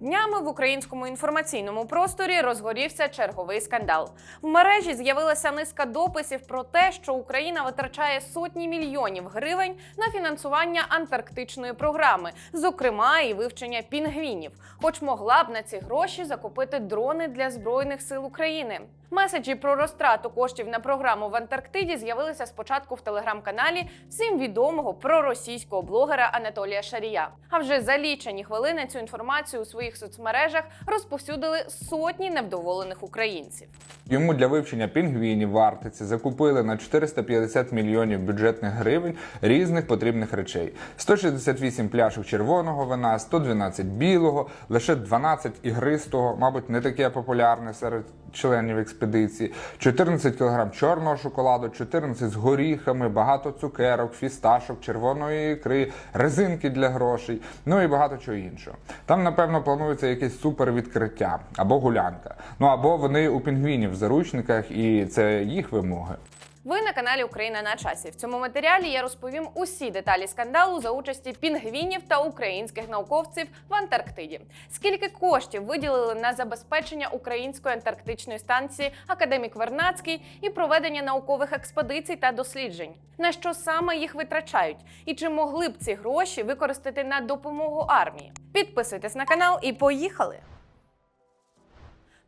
Днями в українському інформаційному просторі розгорівся черговий скандал. В мережі з'явилася низка дописів про те, що Україна витрачає сотні мільйонів гривень на фінансування антарктичної програми, зокрема і вивчення пінгвінів, хоч могла б на ці гроші закупити дрони для збройних сил України. Меседжі про розтрату коштів на програму в Антарктиді з'явилися спочатку в телеграм-каналі всім відомого проросійського блогера Анатолія Шарія. А вже за лічені хвилини цю інформацію у своїх соцмережах розповсюдили сотні невдоволених українців. Йому для вивчення пінгвінів в Арктиці закупили на 450 мільйонів бюджетних гривень різних потрібних речей: 168 пляшок червоного вина, 112 білого, лише 12 ігристого, мабуть, не таке популярне серед членів експедиції, 14 кг чорного шоколаду, 14 з горіхами, багато цукерок, фісташок, червоної ікри, резинки для грошей, ну і багато чого іншого. Там, напевно, планується якесь супервідкриття або гулянка. Ну або вони у пінгвінів в заручниках, і це їх вимоги. Ви на каналі Україна на часі. В цьому матеріалі я розповім усі деталі скандалу за участі пінгвінів та українських науковців в Антарктиді. Скільки коштів виділили на забезпечення української антарктичної станції Академік Вернацький і проведення наукових експедицій та досліджень? На що саме їх витрачають? І чи могли б ці гроші використати на допомогу армії? Підписуйтесь на канал і поїхали!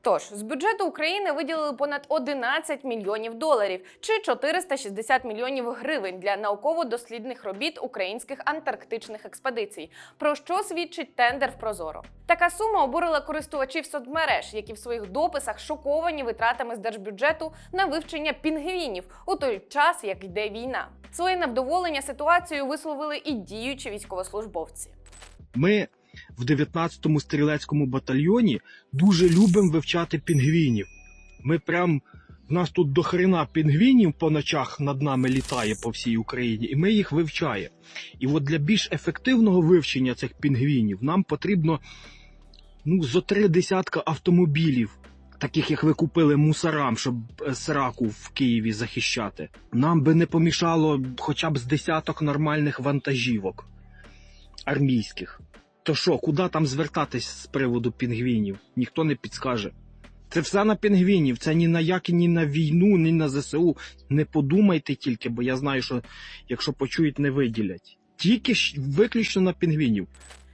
Тож з бюджету України виділили понад 11 мільйонів доларів чи 460 мільйонів гривень для науково-дослідних робіт українських антарктичних експедицій. Про що свідчить тендер в Прозоро? Така сума обурила користувачів соцмереж, які в своїх дописах шоковані витратами з держбюджету на вивчення пінгвінів у той час, як йде війна. Своє невдоволення ситуацією висловили і діючі військовослужбовці. Ми в 19-му стрілецькому батальйоні дуже любимо вивчати пінгвінів. Ми прям в нас тут до хрена пінгвінів по ночах над нами літає по всій Україні, і ми їх вивчаємо. І от для більш ефективного вивчення цих пінгвінів нам потрібно ну, зо три десятка автомобілів, таких як ви купили мусорам, щоб е, сраку в Києві захищати. Нам би не помішало хоча б з десяток нормальних вантажівок армійських. То що, куди там звертатись з приводу пінгвінів? Ніхто не підскаже. Це все на пінгвінів, це ні на як, ні на війну, ні на ЗСУ. Не подумайте тільки, бо я знаю, що якщо почують, не виділять. Тільки ж виключно на пінгвінів.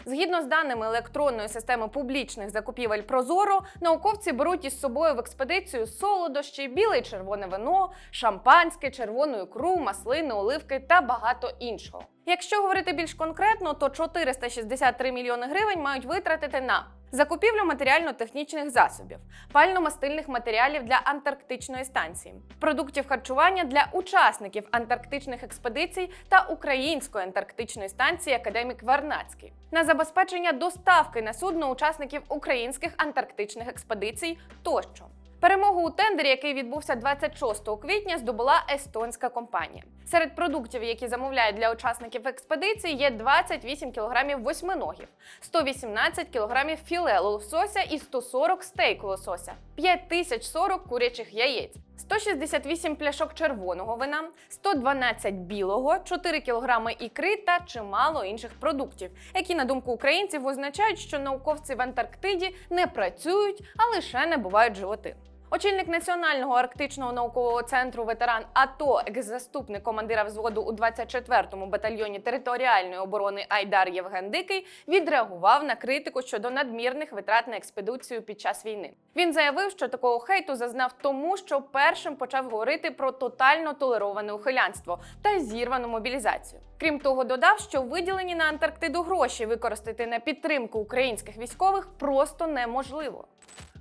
Згідно з даними електронної системи публічних закупівель Прозоро, науковці беруть із собою в експедицію солодощі, біле й червоне вино, шампанське, червону ікру, маслини, оливки та багато іншого. Якщо говорити більш конкретно, то 463 мільйони гривень мають витратити на закупівлю матеріально-технічних засобів, пально-мастильних матеріалів для антарктичної станції, продуктів харчування для учасників антарктичних експедицій та української антарктичної станції Академік Варнацький, на забезпечення доставки на судно учасників українських антарктичних експедицій тощо. Перемогу у тендері, який відбувся 26 квітня, здобула естонська компанія. Серед продуктів, які замовляють для учасників експедиції, є 28 кілограмів восьминогів, 118 кілограмів філе лосося і 140 стейк лосося, 5040 курячих яєць. 168 пляшок червоного вина, 112 білого, 4 кілограми ікри та чимало інших продуктів, які, на думку українців, означають, що науковці в Антарктиді не працюють, а лише набувають животи. Очільник Національного арктичного наукового центру ветеран АТО, екс-заступник командира взводу у 24-му батальйоні територіальної оборони Айдар Євген Дикий відреагував на критику щодо надмірних витрат на експедицію під час війни. Він заявив, що такого хейту зазнав тому, що першим почав говорити про тотально толероване ухилянство та зірвану мобілізацію. Крім того, додав, що виділені на Антарктиду гроші використати на підтримку українських військових просто неможливо.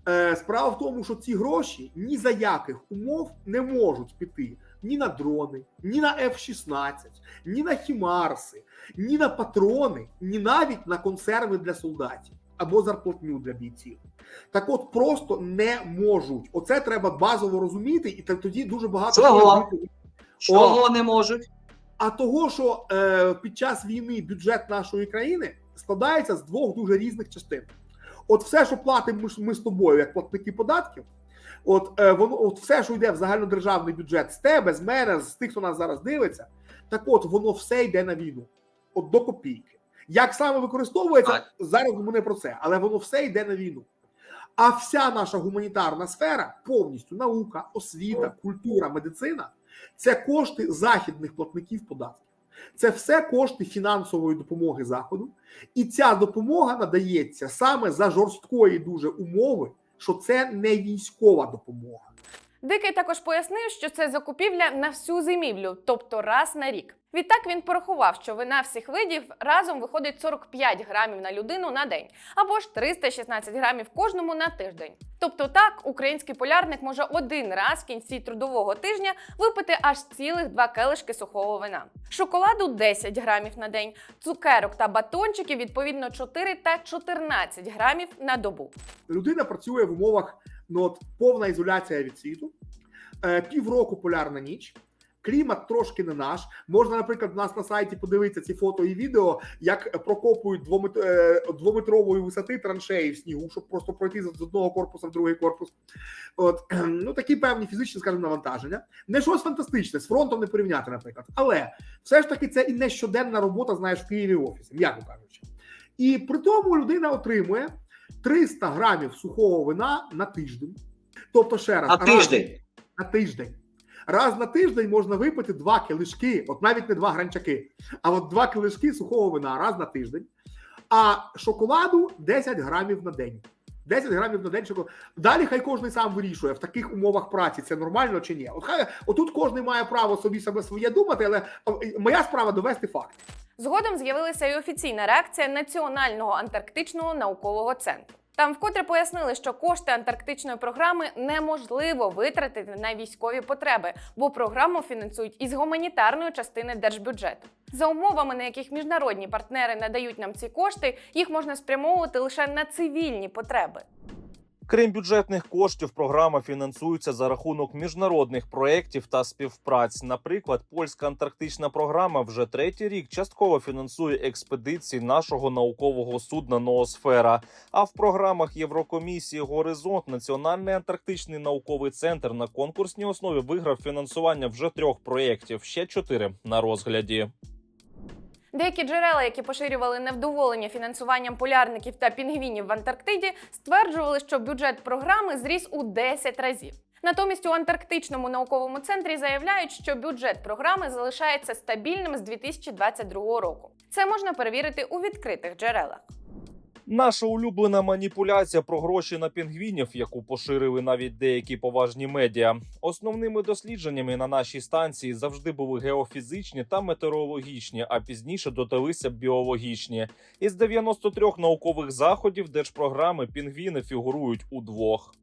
Е, Справа в тому, що ці гроші ні за яких умов не можуть піти ні на дрони, ні на F-16, ні на хімарси, ні на патрони, ні навіть на консерви для солдатів або зарплатню для бійців. Так от просто не можуть. Оце треба базово розуміти, і так тоді дуже багато чого- Чого не можуть? а того, що е, під час війни бюджет нашої країни складається з двох дуже різних частин. От все, що платимо ми, з тобою, як платники податків, от е, воно, от все, що йде в загальнодержавний бюджет з тебе, з мене, з тих, хто нас зараз дивиться, так от воно все йде на війну, от до копійки. Як саме використовується, Так. зараз ми не про це, але воно все йде на війну. А вся наша гуманітарна сфера повністю наука, освіта, культура, медицина це кошти західних платників податків. Це все кошти фінансової допомоги заходу, і ця допомога надається саме за жорсткої дуже умови, що це не військова допомога. Дикий також пояснив, що це закупівля на всю зимівлю, тобто раз на рік. Відтак він порахував, що вина всіх видів разом виходить 45 грамів на людину на день, або ж 316 грамів кожному на тиждень. Тобто так, український полярник може один раз в кінці трудового тижня випити аж цілих два келишки сухого вина. Шоколаду 10 грамів на день, цукерок та батончиків відповідно 4 та 14 грамів на добу. Людина працює в умовах ну, от, повна ізоляція від світу, е, півроку полярна ніч. Клімат трошки не наш. Можна, наприклад, у нас на сайті подивитися ці фото і відео, як прокопують двомет... е, двометрової висоти траншеї в снігу, щоб просто пройти з з одного корпусу в другий корпус. От ну такі певні фізичні, скажімо, навантаження. Не щось фантастичне, з фронтом не порівняти, наприклад. Але все ж таки це і не щоденна робота, знаєш, в Києві офісі, м'яко кажучи. І при тому людина отримує 300 грамів сухого вина на тиждень. Тобто, ще раз, На тиждень. на тиждень. Раз на тиждень можна випити два килишки, от навіть не два гранчаки, а от два килишки сухого вина раз на тиждень, а шоколаду 10 грамів на день. 10 грамів на день шоколаду. Далі хай кожен сам вирішує в таких умовах праці, це нормально чи ні. От хай отут кожен має право собі себе своє думати, але е, моя справа довести факт. Згодом з'явилася і офіційна реакція Національного антарктичного наукового центру. Там вкотре пояснили, що кошти антарктичної програми неможливо витратити на військові потреби, бо програму фінансують із гуманітарної частини держбюджету. За умовами, на яких міжнародні партнери надають нам ці кошти, їх можна спрямовувати лише на цивільні потреби. Крім бюджетних коштів, програма фінансується за рахунок міжнародних проєктів та співпраць. Наприклад, польська антарктична програма вже третій рік частково фінансує експедиції нашого наукового судна Ноосфера. А в програмах Єврокомісії Горизонт Національний антарктичний науковий центр на конкурсній основі виграв фінансування вже трьох проєктів. Ще чотири на розгляді. Деякі джерела, які поширювали невдоволення фінансуванням полярників та пінгвінів в Антарктиді, стверджували, що бюджет програми зріс у 10 разів. Натомість у Антарктичному науковому центрі заявляють, що бюджет програми залишається стабільним з 2022 року. Це можна перевірити у відкритих джерелах. Наша улюблена маніпуляція про гроші на пінгвінів, яку поширили навіть деякі поважні медіа. Основними дослідженнями на нашій станції завжди були геофізичні та метеорологічні, а пізніше додалися біологічні. Із 93 наукових заходів держпрограми пінгвіни фігурують у двох.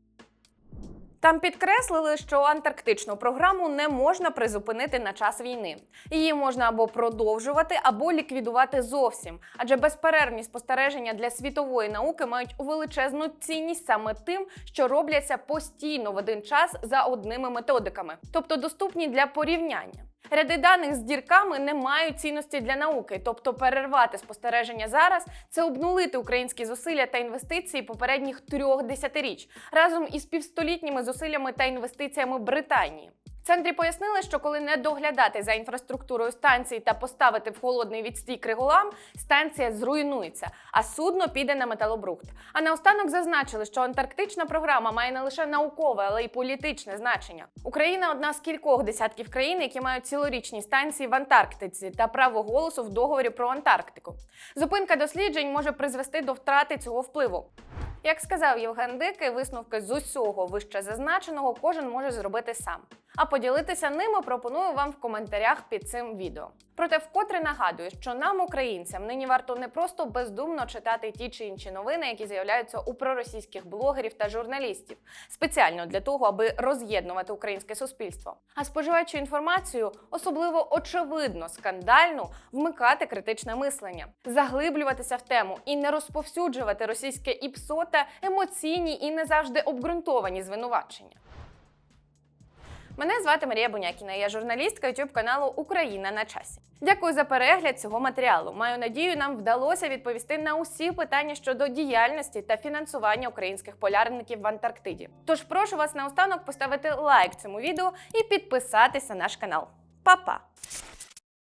Там підкреслили, що антарктичну програму не можна призупинити на час війни. Її можна або продовжувати, або ліквідувати зовсім. Адже безперервні спостереження для світової науки мають величезну цінність саме тим, що робляться постійно в один час за одними методиками, тобто доступні для порівняння. Ряди даних з дірками не мають цінності для науки, тобто перервати спостереження зараз це обнулити українські зусилля та інвестиції попередніх трьох десятиріч разом із півстолітніми зусиллями та інвестиціями Британії. В центрі пояснили, що коли не доглядати за інфраструктурою станції та поставити в холодний відстій криголам, станція зруйнується, а судно піде на металобрухт. А наостанок зазначили, що антарктична програма має не лише наукове, але й політичне значення. Україна одна з кількох десятків країн, які мають цілорічні станції в Антарктиці та право голосу в договорі про Антарктику. Зупинка досліджень може призвести до втрати цього впливу. Як сказав Євген Дикий, висновки з усього вище зазначеного кожен може зробити сам. А поділитися ними пропоную вам в коментарях під цим відео. Проте вкотре нагадую, що нам, українцям, нині варто не просто бездумно читати ті чи інші новини, які з'являються у проросійських блогерів та журналістів, спеціально для того, аби роз'єднувати українське суспільство. А споживаючи інформацію, особливо очевидно, скандальну, вмикати критичне мислення, заглиблюватися в тему і не розповсюджувати російське іпсо та емоційні і не завжди обґрунтовані звинувачення. Мене звати Марія Бунякіна, я журналістка youtube каналу Україна на часі. Дякую за перегляд цього матеріалу. Маю надію, нам вдалося відповісти на усі питання щодо діяльності та фінансування українських полярників в Антарктиді. Тож прошу вас наостанок поставити лайк цьому відео і підписатися на наш канал. Па-па!